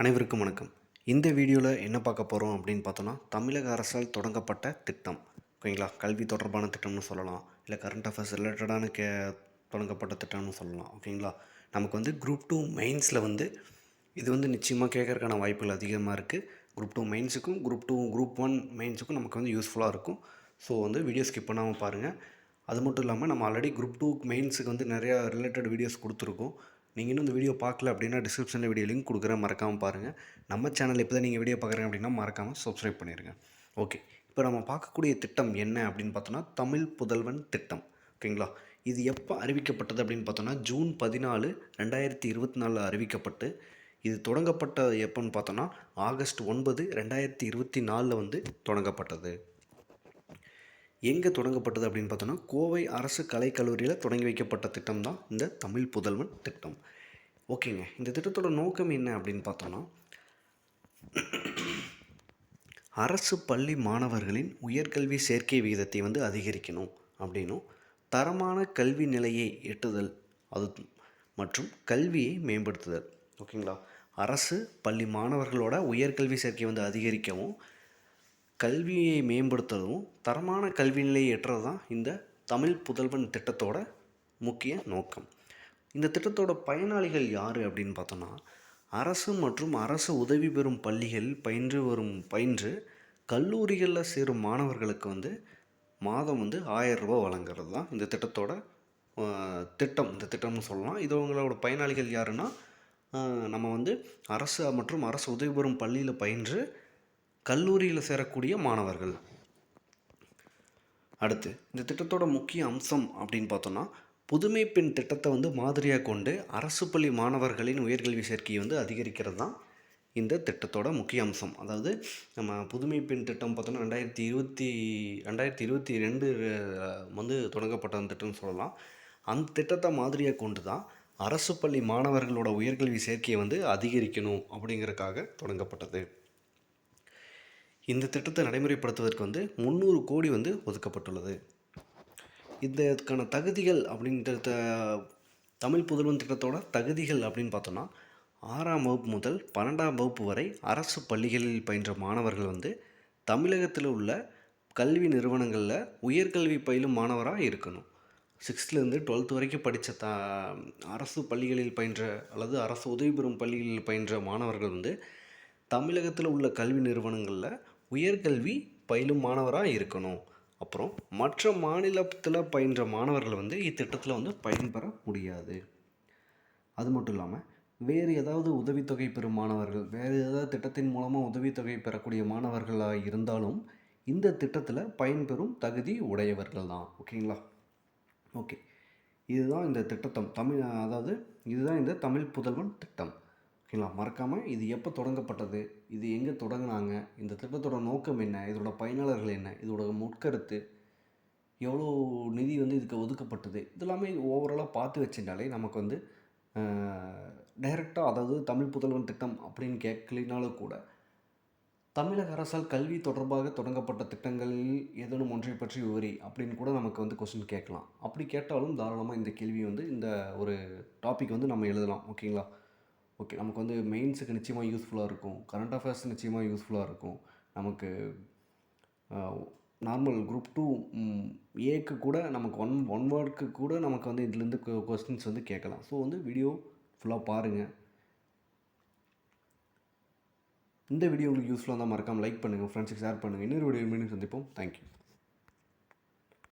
அனைவருக்கும் வணக்கம். இந்த வீடியோவில் என்ன பார்க்க போகிறோம் அப்படின்னு பார்த்தோன்னா தமிழக அரசால் தொடங்கப்பட்ட திட்டம். ஓகேங்களா? கல்வி தொடர்பான திட்டம்னு சொல்லலாம். இல்லை கரண்ட் அஃபேர்ஸ் ரிலேட்டடான கே தொடங்கப்பட்ட திட்டம்னு சொல்லலாம். ஓகேங்களா? நமக்கு வந்து குரூப் டூ மெயின்ஸில் வந்து இது வந்து நிச்சயமாக கேட்கறதுக்கான வாய்ப்புகள் அதிகமாக இருக்குது குரூப் டூ மெயின்ஸுக்கும் குரூப் டூ குரூப் ஒன் மெயின்ஸுக்கும் நமக்கு வந்து யூஸ்ஃபுல்லாக இருக்கும். ஸோ வந்து வீடியோ ஸ்கிப் பண்ணாமல் பாருங்கள் அது மட்டும் இல்லாமல் நம்ம ஆல்ரெடி குரூப் டூ மெயின்ஸுக்கு வந்து நிறையா ரிலேட்டட் வீடியோஸ் கொடுத்துருக்கோம். நீங்கள் இன்னும் இந்த வீடியோ பார்க்கல அப்படின்னா டிஸ்கிரிப்ஷனில் வீடியோ லிங்க் கொடுக்குறேன். மறக்காமல் பாருங்கள் நம்ம சேனல் இப்போ தான் நீங்கள் வீடியோ பார்க்குறீங்க அப்படின்னா மறக்காமல் சப்ஸ்கிரைப் பண்ணிடுங்க ஓகே இப்போ நம்ம பார்க்கக்கூடிய திட்டம் என்ன அப்படின்னு பார்த்தோன்னா தமிழ் புதல்வன் திட்டம். ஓகேங்களா இது எப்போ அறிவிக்கப்பட்டது அப்படின்னு பார்த்தோன்னா ஜூன் பதினாலு ரெண்டாயிரத்தி இருபத்தி நாலில் அறிவிக்கப்பட்டு இது தொடங்கப்பட்ட எப்போன்னு பார்த்தோன்னா ஆகஸ்ட் ஒன்பது ரெண்டாயிரத்தி இருபத்தி நாலில் வந்து தொடங்கப்பட்டது. எங்கே தொடங்கப்பட்டது அப்படின்னு பார்த்தோன்னா கோவை அரசு கலைக்கல்லூரியில் தொடங்கி வைக்கப்பட்ட திட்டம் தான் இந்த தமிழ் புதல்வன் திட்டம். ஓகேங்க. இந்த திட்டத்தோட நோக்கம் என்ன அப்படின்னு பார்த்தோன்னா அரசு பள்ளி மாணவர்களின் உயர்கல்வி சேர்க்கை விகிதத்தை வந்து அதிகரிக்கணும் அப்படின்னும் தரமான கல்வி நிலையை எட்டுதல் அது மற்றும் கல்வியை மேம்படுத்துதல். ஓகேங்களா? அரசு பள்ளி மாணவர்களோட உயர்கல்வி சேர்க்கை வந்து அதிகரிக்கவும் கல்வியை மேம்படுத்துறதும் தரமான கல்வி நிலையை எட்டுறது தான் இந்த தமிழ் புதல்வன் திட்டத்தோட முக்கிய நோக்கம். இந்த திட்டத்தோட பயனாளிகள் யார் அப்படின்னு பார்த்தோன்னா அரசு மற்றும் அரசு உதவி பெறும் பள்ளிகளில் பயின்று வரும் பயின்று கல்லூரிகளில் சேரும் மாணவர்களுக்கு வந்து மாதம் வந்து ஆயரூபா வழங்குறது தான் இந்த திட்டத்தோட திட்டம். இந்த திட்டம்னு சொல்லலாம். இது அவங்களோட பயனாளிகள் யாருன்னா நம்ம வந்து அரசு மற்றும் அரசு உதவி பெறும் பள்ளியில் பயின்று கல்லூரியில் சேரக்கூடிய மாணவர்கள். அடுத்து இந்த திட்டத்தோட முக்கிய அம்சம் அப்படின்னு பார்த்தோன்னா புதுமை பெண் திட்டத்தை வந்து மாதிரியாக கொண்டு அரசு பள்ளி மாணவர்களின் உயர்கல்வி சேர்க்கையை வந்து அதிகரிக்கிறது தான் இந்த திட்டத்தோட முக்கிய அம்சம். அதாவது நம்ம புதுமை பெண் திட்டம் பார்த்தோன்னா ரெண்டாயிரத்தி இருபத்தி ரெண்டாயிரத்தி இருபத்தி ரெண்டு வந்து தொடங்கப்பட்ட அந்த திட்டம்னு சொல்லலாம். அந்த திட்டத்தை மாதிரியாக கொண்டு தான் அரசு பள்ளி மாணவர்களோட உயர்கல்வி சேர்க்கையை வந்து அதிகரிக்கணும் அப்படிங்கிறக்காக தொடங்கப்பட்டது. இந்த திட்டத்தை நடைமுறைப்படுத்துவதற்கு வந்து முந்நூறு கோடி வந்து ஒதுக்கப்பட்டுள்ளது. இதற்கான தகுதிகள் அப்படின்றத தமிழ் புதல்வன் திட்டத்தோட தகுதிகள் அப்படின்னு பார்த்தோன்னா ஆறாம் வகுப்பு முதல் பன்னெண்டாம் வகுப்பு வரை அரசு பள்ளிகளில் பயின்ற மாணவர்கள் வந்து தமிழகத்தில் உள்ள கல்வி நிறுவனங்களில் உயர்கல்வி பயிலும் மாணவராக இருக்கணும். சிக்ஸ்த்லேருந்து டுவெல்த் வரைக்கும் படித்த த அரசு பள்ளிகளில் பயின்ற அல்லது அரசு உதவி பெறும் பள்ளிகளில் பயின்ற மாணவர்கள் வந்து தமிழகத்தில் உள்ள கல்வி நிறுவனங்களில் உயர்கல்வி பயிலும் மாணவராக இருக்கணும். அப்புறம் மற்ற மாநிலத்தில் பயின்ற மாணவர்கள் வந்து இத்திட்டத்தில் வந்து பயன்பெற முடியாது. அது மட்டும் இல்லாமல் வேறு ஏதாவது உதவித்தொகை பெறும் மாணவர்கள் வேறு ஏதாவது திட்டத்தின் மூலமாக உதவித்தொகை பெறக்கூடிய மாணவர்களாக இருந்தாலும் இந்த திட்டத்தில் பயன்பெறும் தகுதி உடையவர்கள் தான். ஓகேங்களா? ஓகே. இதுதான் இந்த திட்டத்தம். தமிழ் அதாவது இதுதான் இந்த தமிழ் புதல்வன் திட்டம். ஓகேங்களா? மறக்காமல் இது எப்போ தொடங்கப்பட்டது? இது எங்கே தொடங்கினாங்க? இந்த திட்டத்தோட நோக்கம் என்ன? இதோட பயனாளர்கள் என்ன? இதோட முட்கருத்து எவ்வளோ நிதி வந்து இதுக்கு ஒதுக்கப்பட்டது? இதெல்லாமே ஓவராலாக பார்த்து வச்சுட்டாலே நமக்கு வந்து டைரெக்டாக அதாவது தமிழ் புதல்வன் திட்டம் அப்படின்னு கேட்கலினாலும் கூட தமிழக அரசால் கல்வி தொடர்பாக தொடங்கப்பட்ட திட்டங்களில் ஏதேனும் ஒன்றை பற்றி விவரி அப்படின்னு கூட நமக்கு வந்து கொஸ்டின் கேட்கலாம். அப்படி கேட்டாலும் தாராளமாக இந்த கேள்வி வந்து இந்த ஒரு டாபிக் வந்து நம்ம எழுதலாம். ஓகேங்களா? ஓகே நமக்கு வந்து மெயின்ஸுக்கு நிச்சயமாக யூஸ்ஃபுல்லாக இருக்கும். கரண்ட் அஃபேர்ஸ் நிச்சயமாக யூஸ்ஃபுல்லாக இருக்கும். நமக்கு நார்மல் குரூப் டூ ஏக்கு கூட நமக்கு ஒன் ஒன் வேர்டுக்கு கூட நமக்கு வந்து இதுலேருந்து கொஸ்டின்ஸ் வந்து கேட்கலாம். ஸோ வந்து வீடியோ ஃபுல்லாக பாருங்கள் இந்த வீடியோ உங்களுக்கு யூஸ்ஃபுல்லாக இருந்தால் மறக்காமல் லைக் பண்ணுங்கள் ஃப்ரெண்ட்ஸுக்கு ஷேர் பண்ணுங்கள் இன்னொரு வீடியோ மீண்டும் சந்திப்போம். தேங்க்யூ